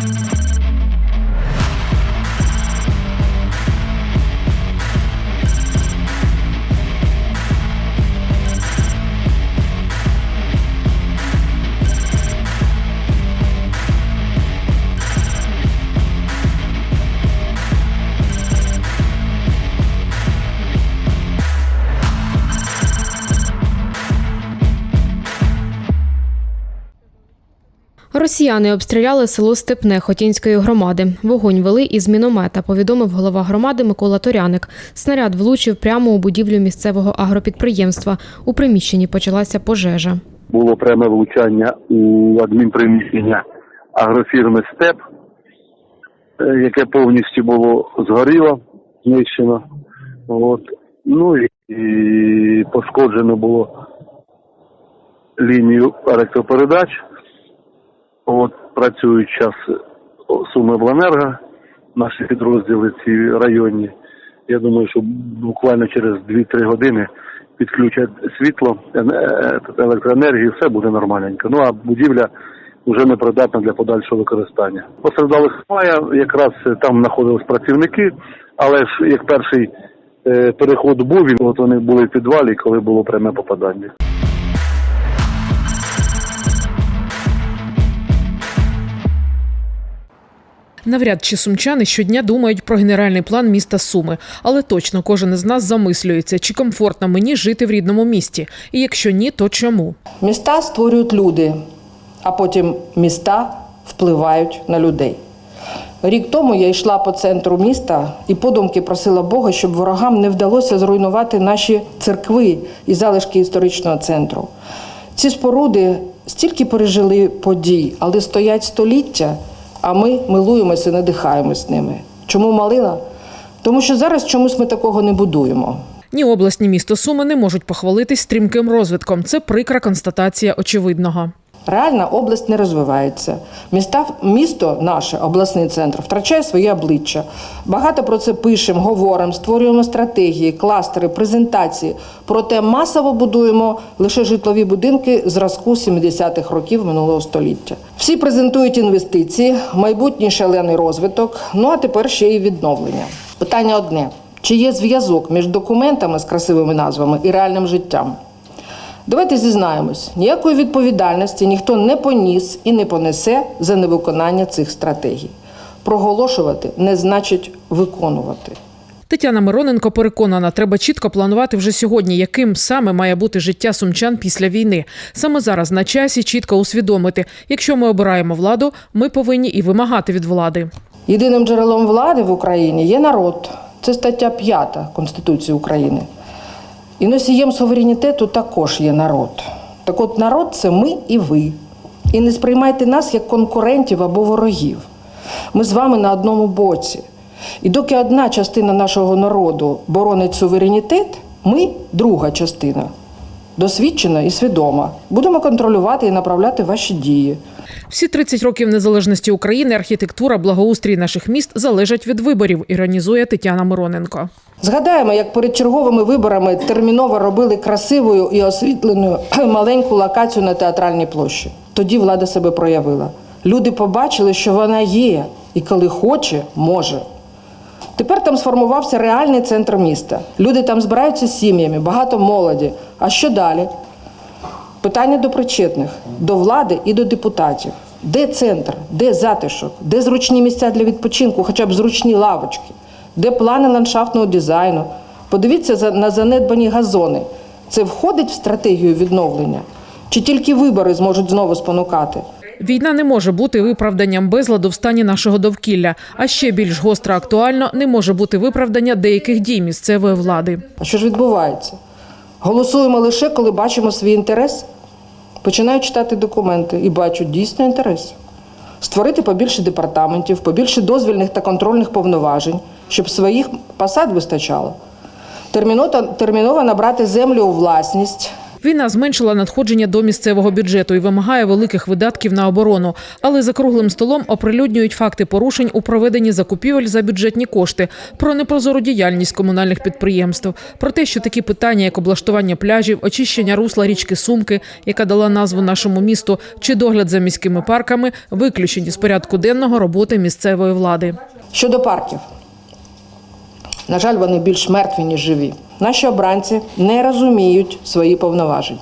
you Росіяни обстріляли село Степне Хотінської громади. Вогонь вели із міномета, повідомив голова громади Микола Торяник. Снаряд влучив прямо у будівлю місцевого агропідприємства. У приміщенні почалася пожежа. було пряме влучання у адмінприміщення агрофірми Степ, е, яке повністю було згоріло, знищено. От. Ну і, пошкоджено було лінію електропередач. От працюють зараз Сумиобленерго, наші підрозділи ці районні. Я думаю, що буквально через 2-3 години підключать світло, е- е- електроенергію, все буде нормальненько. Ну а будівля вже непридатна для подальшого використання. Постраждалих немає, якраз там знаходились працівники, але ж як перший е, переход був, от вони були в підвалі, коли було пряме попадання. Навряд чи сумчани щодня думають про генеральний план міста Суми, але точно кожен із нас замислюється, чи комфортно мені жити в рідному місті, і якщо ні, то чому. Міста створюють люди, а потім міста впливають на людей. Рік тому я йшла по центру міста і подумки просила Бога, щоб ворогам не вдалося зруйнувати наші церкви і залишки історичного центру. Ці споруди стільки пережили подій, але стоять століття, а ми милуємося і надихаємось ними. Чому малина? Тому що зараз чомусь ми такого не будуємо. Ні область, ні місто Суми не можуть похвалитись стрімким розвитком. Це прикра констатація очевидного. Реальна область не розвивається. Міста, місто наше, обласний центр, втрачає своє обличчя. Багато про це пишемо, говоримо, створюємо стратегії, кластери, презентації. Проте масово будуємо лише житлові будинки зразку 70-х років минулого століття. Всі презентують інвестиції, майбутній шалений розвиток. Ну а тепер ще й відновлення. Питання одне: чи є зв'язок між документами з красивими назвами і реальним життям? Давайте зізнаємось, ніякої відповідальності ніхто не поніс і не понесе за невиконання цих стратегій. Проголошувати не значить виконувати. Тетяна Мироненко переконана, треба чітко планувати вже сьогодні, яким саме має бути життя сумчан після війни. Саме зараз на часі чітко усвідомити, якщо ми обираємо владу, ми повинні і вимагати від влади. Єдиним джерелом влади в Україні є народ. Це стаття 5 Конституції України. І носієм суверенітету також є народ. Так от народ це ми і ви. І не сприймайте нас як конкурентів або ворогів. Ми з вами на одному боці. І доки одна частина нашого народу боронить суверенітет, ми друга частина. Досвідчена і свідома. Будемо контролювати і направляти ваші дії. Всі 30 років незалежності України, архітектура, благоустрій наших міст залежать від виборів. Іронізує Тетяна Мироненко. Згадаємо, як перед черговими виборами терміново робили красивою і освітленою маленьку локацію на театральній площі. Тоді влада себе проявила. Люди побачили, що вона є, і коли хоче, може. Тепер там сформувався реальний центр міста. Люди там збираються з сім'ями, багато молоді. А що далі? Питання до причетних, до влади і до депутатів. Де центр, де затишок, де зручні місця для відпочинку, хоча б зручні лавочки, де плани ландшафтного дизайну? Подивіться на занедбані газони. Це входить в стратегію відновлення? Чи тільки вибори зможуть знову спонукати? Війна не може бути виправданням безладу в стані нашого довкілля. А ще більш гостро актуально не може бути виправдання деяких дій місцевої влади. А що ж відбувається? Голосуємо лише, коли бачимо свій інтерес. Починаю читати документи і бачу дійсно інтерес. Створити побільше департаментів, побільше дозвільних та контрольних повноважень, щоб своїх посад вистачало. Терміново, набрати землю у власність Війна зменшила надходження до місцевого бюджету і вимагає великих видатків на оборону. Але за круглим столом оприлюднюють факти порушень у проведенні закупівель за бюджетні кошти, про непрозору діяльність комунальних підприємств, про те, що такі питання, як облаштування пляжів, очищення русла річки Сумки, яка дала назву нашому місту, чи догляд за міськими парками, виключені з порядку денного роботи місцевої влади. Щодо парків, на жаль, вони більш мертві, ніж живі. Наші обранці не розуміють свої повноваження.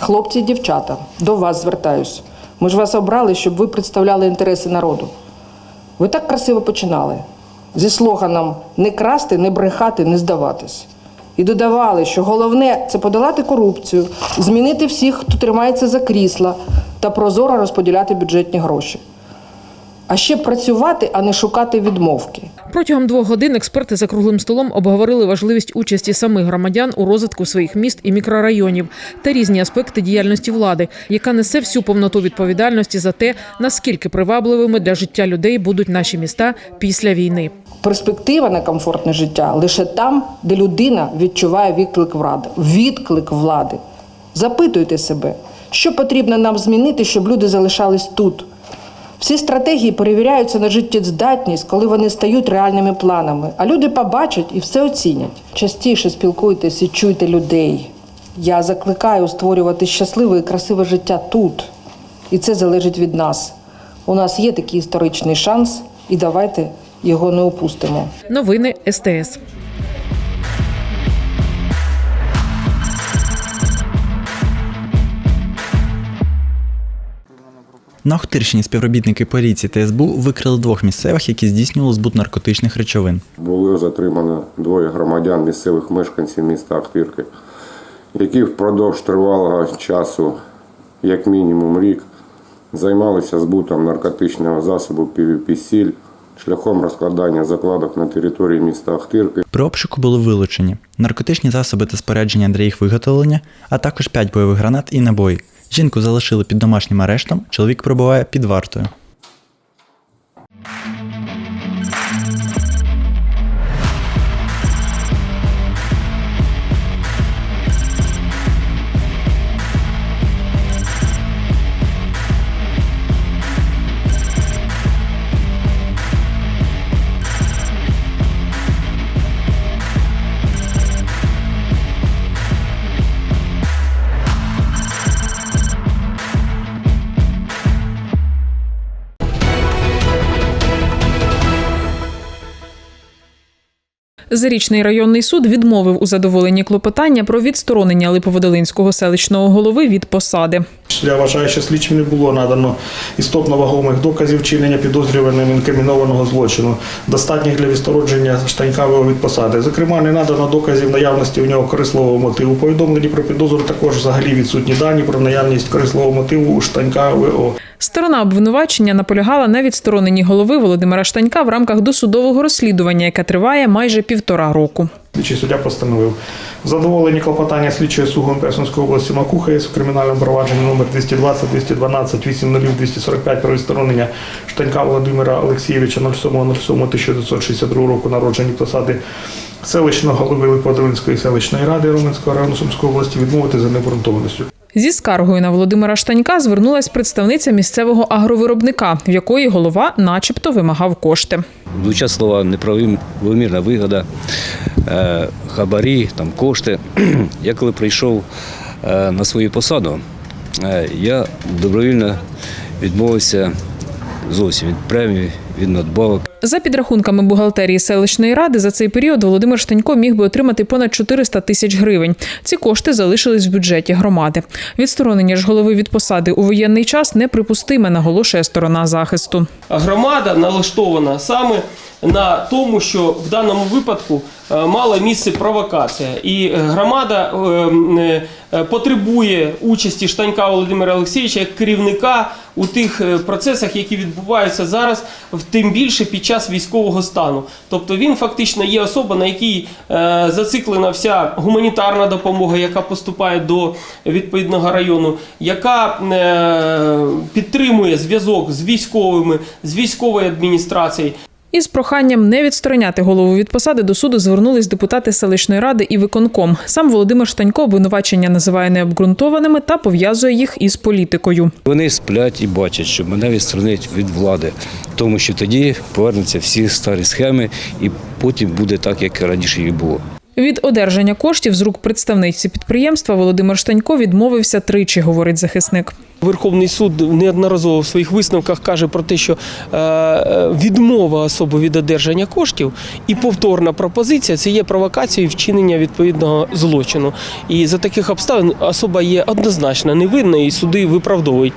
Хлопці і дівчата, до вас звертаюсь. Ми ж вас обрали, щоб ви представляли інтереси народу. Ви так красиво починали зі слоганом не красти, не брехати, не здаватись. І додавали, що головне це подолати корупцію, змінити всіх, хто тримається за крісла, та прозоро розподіляти бюджетні гроші. А ще працювати, а не шукати відмовки. Протягом двох годин експерти за круглим столом обговорили важливість участі самих громадян у розвитку своїх міст і мікрорайонів та різні аспекти діяльності влади, яка несе всю повноту відповідальності за те, наскільки привабливими для життя людей будуть наші міста після війни. Перспектива на комфортне життя лише там, де людина відчуває відклик влади. Відклик влади. Запитуйте себе, що потрібно нам змінити, щоб люди залишались тут. Всі стратегії перевіряються на життєздатність, коли вони стають реальними планами. А люди побачать і все оцінять. Частіше спілкуйтесь і чуйте людей. Я закликаю створювати щасливе і красиве життя тут. І це залежить від нас. У нас є такий історичний шанс, і давайте його не упустимо. Новини СТС. На Охтирщині співробітники поліції та СБУ викрили двох місцевих, які здійснювали збут наркотичних речовин. Було затримано двоє громадян місцевих мешканців міста Ахтирки, які впродовж тривалого часу, як мінімум рік, займалися збутом наркотичного засобу півпісіль шляхом розкладання закладок на території міста Ахтирки. При обшуку були вилучені наркотичні засоби та спорядження для їх виготовлення, а також 5 бойових гранат і набої. Жінку залишили під домашнім арештом, чоловік пробуває під вартою. Зарічний районний суд відмовив у задоволенні клопотання про відсторонення Липоводолинського селищного голови від посади. Я вважаю, що слідчим не було надано істотно вагомих доказів вчинення підозрюваним інкримінованого злочину, достатніх для відстородження Штанька від посади. Зокрема, не надано доказів наявності у нього корисливого мотиву. Повідомлені про підозру також взагалі відсутні дані про наявність корисливого мотиву у Штанька ВО. Сторона обвинувачення наполягала на відстороненні голови Володимира Штанька в рамках досудового розслідування, яке триває майже півтора року. Слідчий суддя постановив задоволені клопотання слідчої суду Песонської області Макухаєць у кримінальному провадженні номер 220 212 80 245 про відсторонення Штанька Володимира Олексійовича 07.07.1962 року народжені посади селищного голови Липодолинської селищної ради Роменського району Сумської області відмовити за необґрунтованістю. Зі скаргою на Володимира Штанька звернулась представниця місцевого агровиробника, в якої голова, начебто, вимагав кошти. Звучать слова неправомірна вигода, е, хабарі, там, кошти. Я коли прийшов е, на свою посаду, е, я добровільно відмовився зовсім від премії, від надбавок. За підрахунками бухгалтерії селищної ради, за цей період Володимир Штанько міг би отримати понад 400 тисяч гривень. Ці кошти залишились в бюджеті громади. Відсторонення ж голови від посади у воєнний час неприпустиме, наголошує сторона захисту. громада налаштована саме на тому, що в даному випадку е, мала місце провокація, і е, громада е, потребує участі Штанька Володимира Олексійовича як керівника у тих процесах, які відбуваються зараз, тим більше під час військового стану. Тобто він фактично є особа, на якій зациклена вся гуманітарна допомога, яка поступає до відповідного району, яка підтримує зв'язок з військовими, з військовою адміністрацією. Із проханням не відстороняти голову від посади до суду звернулись депутати селищної ради і виконком. Сам Володимир Штанько обвинувачення називає необґрунтованими та пов'язує їх із політикою. Вони сплять і бачать, що мене відсторонять від влади, тому що тоді повернуться всі старі схеми, і потім буде так, як раніше і було. Від одержання коштів з рук представниці підприємства Володимир Штанько відмовився тричі, говорить захисник. Верховний суд неодноразово в своїх висновках каже про те, що е, відмова особи від одержання коштів і повторна пропозиція це є провокацією вчинення відповідного злочину. І за таких обставин особа є однозначно невинна, і суди виправдовують.